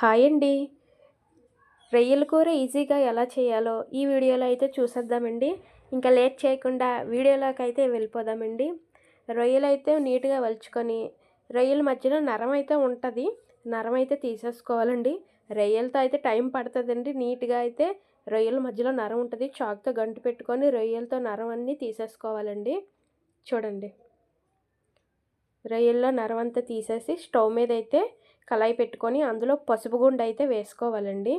Hi అండి రొయ్యల కూర ఈజీగా ఎలా చేయాలో ఈ వీడియోలో అయితే చూసేద్దామండి. ఇంకా లేట్ చేయకుండా వీడియోలోకి అయితే వెళ్ళిపోదామండి. రొయ్యలు అయితే నీట్గా వలుచుకొని రొయ్యల మధ్యలో నరం అయితే ఉంటుంది నరం అయితే తీసేసుకోవాలండి. రొయ్యలతో అయితే టైం పడుతుందండి. నీట్గా అయితే రొయ్యల మధ్యలో నరం ఉంటుంది చాక్తో గంటు పెట్టుకొని రొయ్యలతో నరం అన్నీ తీసేసుకోవాలండి. చూడండి. రొయ్యల్లో నరం అంతా తీసేసి స్టవ్ మీద అయితే కళాయి పెట్టుకొని అందులో పసుపు గుండు అయితే వేసుకోవాలండి.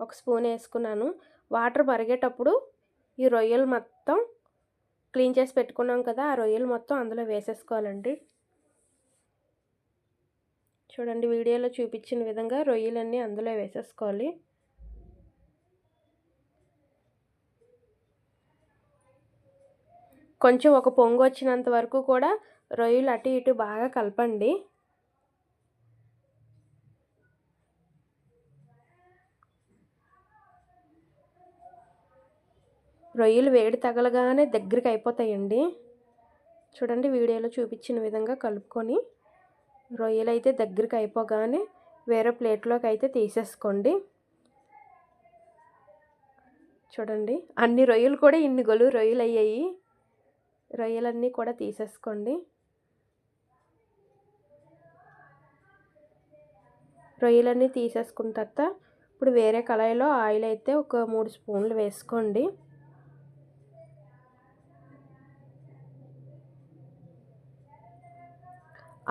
ఒక స్పూన్ వేసుకున్నాను. వాటర్ మరిగేటప్పుడు ఈ రొయ్యలు మొత్తం క్లీన్ చేసి పెట్టుకున్నాం కదా ఆ రొయ్యలు మొత్తం అందులో వేసేసుకోవాలండి. చూడండి వీడియోలో చూపించిన విధంగా రొయ్యలన్నీ అందులో వేసేసుకోవాలి. కొంచెం ఒక పొంగు వచ్చినంత వరకు కూడా రొయ్యలు అటు ఇటు బాగా కలపండి. రొయ్యలు వేడి తగలగానే దగ్గరికి అయిపోతాయండి. చూడండి వీడియోలో చూపించిన విధంగా కలుపుకొని రొయ్యలు అయితే దగ్గరికి అయిపోగానే వేరే ప్లేట్లోకి అయితే తీసేసుకోండి. చూడండి అన్ని రొయ్యలు కూడా ఇన్ని గొలువు రొయ్యలు అయ్యాయి రొయ్యలన్నీ కూడా తీసేసుకోండి. రొయ్యలన్నీ తీసేసుకున్న తర్వాత ఇప్పుడు వేరే కళాయిలో ఆయిల్ అయితే ఒక మూడు స్పూన్లు వేసుకోండి.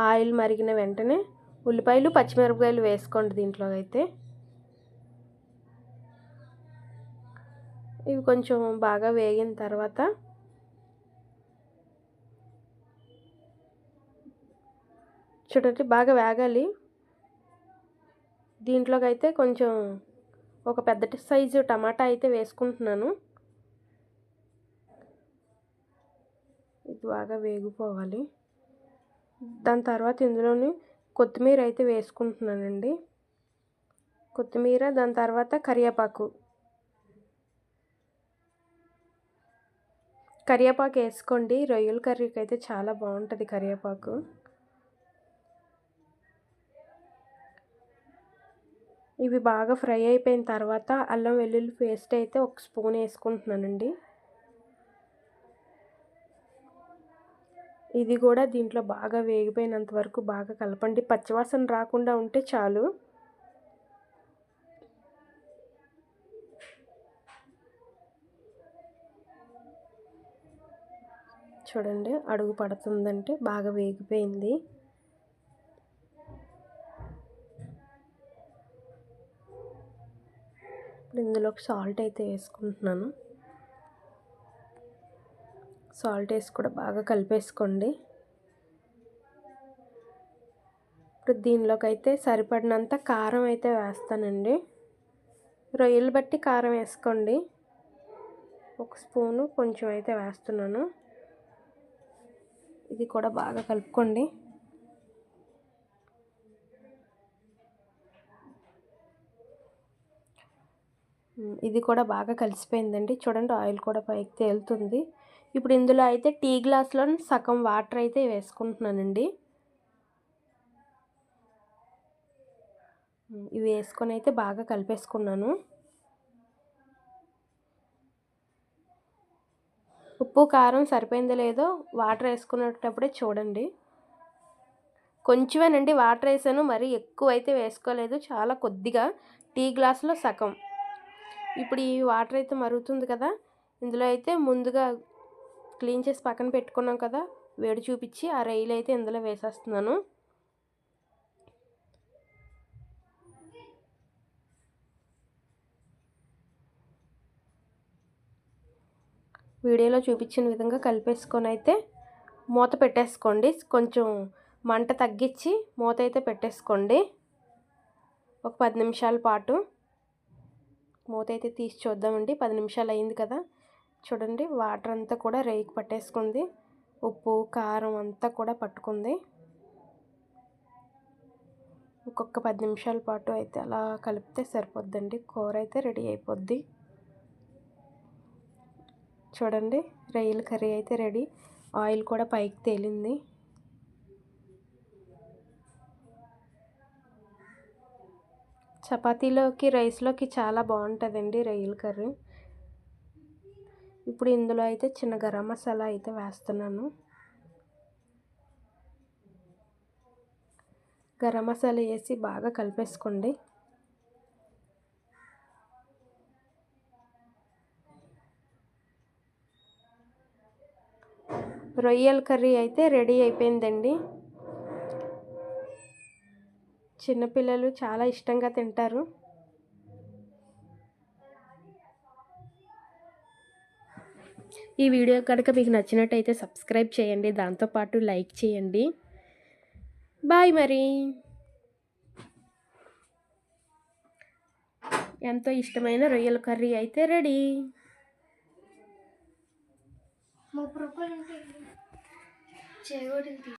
ఆయిల్ మరిగిన వెంటనే ఉల్లిపాయలు పచ్చిమిరపకాయలు వేసుకోండి దీంట్లో అయితే. ఇవి కొంచెం బాగా వేగిన తర్వాత చూడండి బాగా వేగాలి. దీంట్లోకి అయితే కొంచెం ఒక పెద్ద సైజు టమాటా అయితే వేసుకుంటున్నాను. ఇది బాగా వేగిపోవాలి. దాని తర్వాత ఇందులోని కొత్తిమీర అయితే వేసుకుంటున్నానండి. కొత్తిమీర దాని తర్వాత కరివేపాకు. కరివేపాకు వేసుకోండి. రొయ్యల కర్రీకి అయితే చాలా బాగుంటుంది కరివేపాకు. ఇవి బాగా ఫ్రై అయిపోయిన తర్వాత అల్లం వెల్లుల్లి పేస్ట్ అయితే ఒక స్పూన్ వేసుకుంటున్నానండి. ఇది కూడా దీంట్లో బాగా వేగిపోయినంత వరకు బాగా కలపండి. పచ్చివాసన రాకుండా ఉంటే చాలు. చూడండి అడుగు పడుతుందంటే బాగా వేగిపోయింది. ఇప్పుడు ఇందులోకి సాల్ట్ అయితే వేసుకుంటున్నాను. సాల్ట్ వేసి కూడా బాగా కలిపేసుకోండి. ఇప్పుడు దీనిలోకి అయితే సరిపడినంత కారం అయితే వేస్తానండి. రొయ్యలు బట్టి కారం వేసుకోండి. ఒక స్పూను కొంచెం అయితే వేస్తున్నాను. ఇది కూడా బాగా కలుపుకోండి. ఇది కూడా బాగా కలిసిపోయిందండి. చూడండి ఆయిల్ కూడా పైకి తేలుతుంది. ఇప్పుడు ఇందులో అయితే టీ గ్లాస్లో సగం వాటర్ అయితే వేసుకుంటున్నానండి. ఇవి వేసుకొని అయితే బాగా కలిపేసుకున్నాను. ఉప్పు కారం సరిపోయిందో లేదో వాటర్ వేసుకునేటప్పుడే చూడండి. కొంచెమేనండి వాటర్ వేసాను మరి ఎక్కువ అయితే వేసుకోలేదు. చాలా కొద్దిగా టీ గ్లాసులో సగం. ఇప్పుడు ఈ వాటర్ అయితే మరుగుతుంది కదా ఇందులో అయితే ముందుగా క్లీన్ చేసి పక్కన పెట్టుకున్నాం కదా వేడి చూపించి ఆ రైలు అయితే ఇందులో వేసేస్తున్నాను. వీడియోలో చూపించిన విధంగా కలిపేసుకొని అయితే మూత పెట్టేసుకోండి. కొంచెం మంట తగ్గించి మూత అయితే పెట్టేసుకోండి. ఒక పది నిమిషాల పాటు. మూత అయితే తీసి చూద్దామండి. పది నిమిషాలు అయింది కదా. చూడండి వాటర్ అంతా కూడా రేయికి పట్టేసుకుంది. ఉప్పు కారం అంతా కూడా పట్టుకుంది. ఇంకొక పది నిమిషాల పాటు అయితే అలా కలిపితే సరిపోద్దండి. కూర అయితే రెడీ అయిపోద్ది. చూడండి రొయ్యల కర్రీ అయితే రెడీ. ఆయిల్ కూడా పైకి తేలింది. చపాతీలోకి రైస్లోకి చాలా బాగుంటుందండి రొయ్యల కర్రీ. ఇప్పుడు ఇందులో అయితే చిన్న గరం మసాలా అయితే వేస్తున్నాను. గరం మసాలా వేసి బాగా కలిపేసుకోండి. రొయ్యల కర్రీ అయితే రెడీ అయిపోయిందండి. చిన్నపిల్లలు చాలా ఇష్టంగా తింటారు. ఈ వీడియో కనుక మీకు నచ్చినట్టయితే సబ్స్క్రైబ్ చేయండి దాంతోపాటు లైక్ చేయండి. బాయ్ మరి. ఎంతో ఇష్టమైన రొయ్యల కర్రీ అయితే రెడీ. ముప్పై రూపాయలు చేయకూడదు